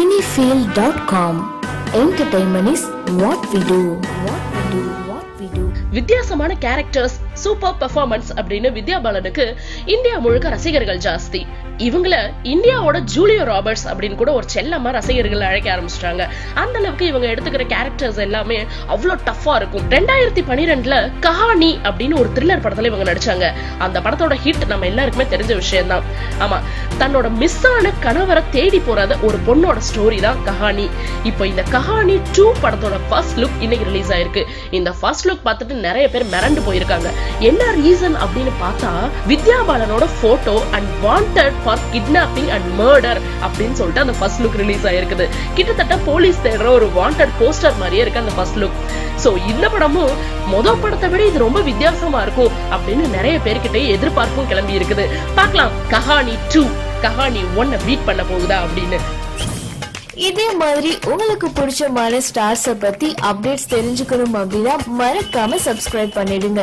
Cinefield.com Entertainment is what we do. What we do what we do. வித்தியாசமான characters super performance அப்படின்னு வித்யா பாலனுக்கு India முழுக்க ரசிகர்கள் ஜாஸ்தி இவங்கள இந்தியாவோட ஜூலியோ ராபர்ட்ஸ் அப்படின்னு கூட ஒரு செல்லமா ரசிகர்கள் அழைக்க ஆரம்பிச்சிட்டாங்க. அந்த அளவுக்கு இவங்க எடுத்துக்கிற கேரக்டர்ஸ் எல்லாமே அவ்வளோ டஃபா இருக்கும். ரெண்டாயிரத்தி பனிரெண்டுல கஹானி அப்படின்னு ஒரு த்ரில்லர் படத்துல இவங்க நடிச்சாங்க. அந்த படத்தோட ஹிட் நம்ம எல்லாருக்குமே தெரிஞ்ச விஷயம்தான். ஆமா தன்னோட மிஸ் ஆன கணவரை தேடி போறாத ஒரு பொண்ணோட ஸ்டோரி தான் கஹானி. இப்போ இந்த கஹானி டூ படத்தோட ஃபர்ஸ்ட் லுக் இன்னைக்கு ரிலீஸ் ஆயிருக்கு. இந்த ஃபர்ஸ்ட் லுக் பார்த்துட்டு நிறைய பேர் மிரண்டு போயிருக்காங்க. என்ன ரீசன் அப்படின்னு பார்த்தா Vidya பாலனோட photo and wanted for kidnapping and murder அப்படின்னு சொல்லிட்டு அந்த ஃபர்ஸ்ட் லுக் ரிலீஸ் ஆயிருக்குது. கிட்டத்தட்ட போலீஸ் தேடுற ஒரு வாண்டட் போஸ்டர் மாதிரியே இருக்கு அந்த ஃபர்ஸ்ட் லுக் சோ இந்த படமும் மொதல் படத்தை விட இது ரொம்ப வித்தியாசமா இருக்கும் அப்படின்னு நிறைய பேர்கிட்ட எதிர்பார்ப்பும் கிளம்பி இருக்குது. பார்க்கலாம் கஹானி டூ கஹானி ஒன்னை பீட் பண்ண போகுதா அப்படின்னு. இதே மாதிரி உங்களுக்கு பிடிச்சமான ஸ்டார்ஸ பத்தி அப்டேட்ஸ் தெரிஞ்சுக்கணும் அப்படின்னா மறக்காம சப்ஸ்கிரைப் பண்ணிடுங்க.